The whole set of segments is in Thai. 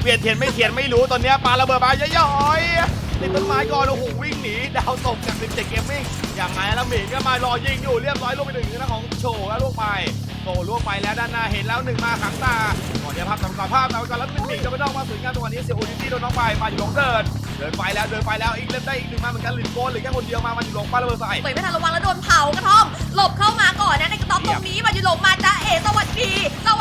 เปลี่ยนเทียนไม่เทียนไม่รู้ตอนนี้ยปาระเบิดมาย่อยๆติดต้นไม้ก่อนโอ้โหวิ่งหนีดาวตกจากสิบเจ็ดเกมมิ่งอย่างไรแล้วหมิงก็มารอยิงอยู่เรียบร้อยลงไปหนึ่งนะของโชว์แล้วลงไปโตล่วงไปแล้วด้านหน้าเห็นแล้วหนึ่งมาขังตาก่อนเดี๋ยวภาพตามภาพตามก่อนแล้วหนึ่งหมิงจะไปนอกมาสวยงามตรงนี้เสียโอดิตี้โดนน้องไปมาอยู่หลงเดินเดินไปแล้วเดินไปแล้วอีกเล่มได้อีกหนึ่งมาเหมือนกันหลินโกนหรือแค่คนเดียวมามันอยู่หลงป้าระเบิดใส่เปิดไม่ทันระวังแล้วโดนเผากระท่อมหลบเข้ามาก่อนนะในกระต๊อบตรงนี้มันจะหลงมาจ้าเอ๋สวัสดีสว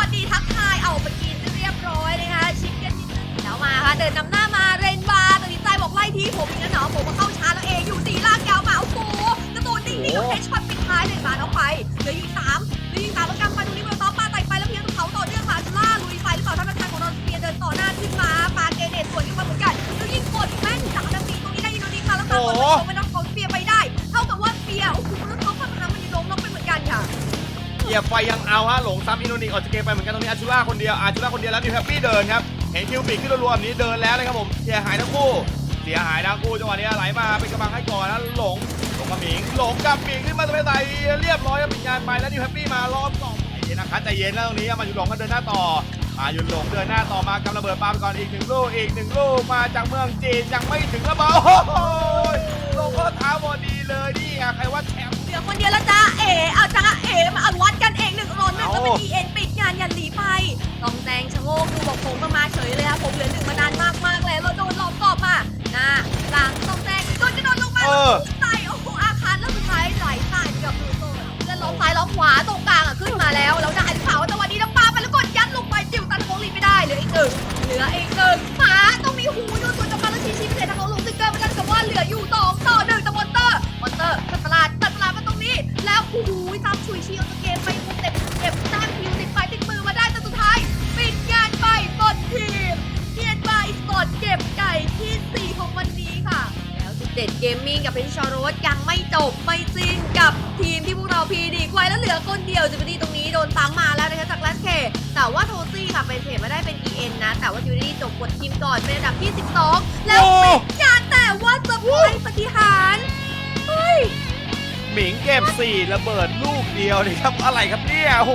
ดท้อาไปเหลืออยู่สามเหลืออยู่สามแล้วกันมาดูนี่เบอร์ต๊อปปาไต่ไปแล้วเพียงเขาต่อเนื่องค่ะจุล่าลุยไฟหรือเปล่าท่านประธานของเราเพียเดินต่อหน้าขึ้นมาปาเกเนตสวนขึ้นมาเหมือนกันแล้วยิงกดแม่นสามนาทีตรงนี้ได้อินโดนีเซียแล้วค่ะกดไปไม่ต้องของเปียไปได้ เท่ากับว่าเปียโอ้โหแล้วเขาฝั่งทามันยังล้มลงไปเหมือนกันค่ะเหยียบไฟยังเอาฮะหลงซ้ำอินโดนีออกจากเกมไปเหมือนกันตรงนี้อาชูล่าคนเดียวอาชูล่าคนเดียวแล้วนิวแฮปปี้เดินครับเห็นคิวปิดขึ้นรัวๆแบบนี้เดินแล้วนะครับผมเสียหายทั้งคู่เสียหายทั้งคู่จังหวะนี้ไหลมาเป็นกำลังให้ก่อนแล้วหลง กับหมิงหลงกับหมิงขึ้นมาจะไปใส่เรียบร้อยปิดงานไปแล้วนิวแฮปปี้มารอบสองใจเย็นนะครับใจเย็นแล้วตรงนี้มาอยู่หลงก็เดินหน้าต่อมาอยู่หลงเดินหน้าต่อมากำระเบิดปาไปก่อนอีกหนึ่งลูกอีกหนึ่งลูกมาจากเมืองจีนยังไม่ถึงระเบิดโอ้โหลงก็ท้าพอดีเลยนี่ใครว่าแชมป์เหลือคนเดียวแล้วจ้าเอ๋เอาจ้าเอ๋มาอัดวัดกันเองหนึ่งรนหนึ่ก็เป็นเอาดีเอ็นปิดงานยันหลีไปต้องแจงชะโงกดูบอกผมก็มาเฉยเลยครับผมเหลือ ต้องมีหูดูส่วนกับกาแล้วชี้ชี้ไปเลยทางของลุงซิกเกอร์มันกันกับว่าเหลืออยู่สองต่อหนึ่งแต่มอนเตอร์มอนเตอร์ตัดตลาดตัดตลาดมาตรงนี้ แล้วโอ้โหซ้ำชุยเชียวเกมไปมุมเต็มเก็บแต้มคิวติดไปติดมือมาได้แต่สุดท้ายปิดงานไปบนทีมเกียนบายสปอร์ตเก็บไก่ที่สี่ของวันนี้ค่ะ แล้ว17เด็กมมิ่งกับเพชรชอโรสยังไม่จบไม่สิ้นกับทีมที่พวกเราพีดีไว้แล้วเหลือคนเดียวจูดี้ตรงนี้โดนตามมา กดทีมก่อนเป็นอันดับที่ 12 แล้วโอ้ปิดงานแต่ว่าเซอร์ไพรส์ปฏิหารย์เฮ้ย หมิงเก็บสี่ระเบิดลูกเดียวนี่ครับ อะไรครับเนี่ยโอ้โห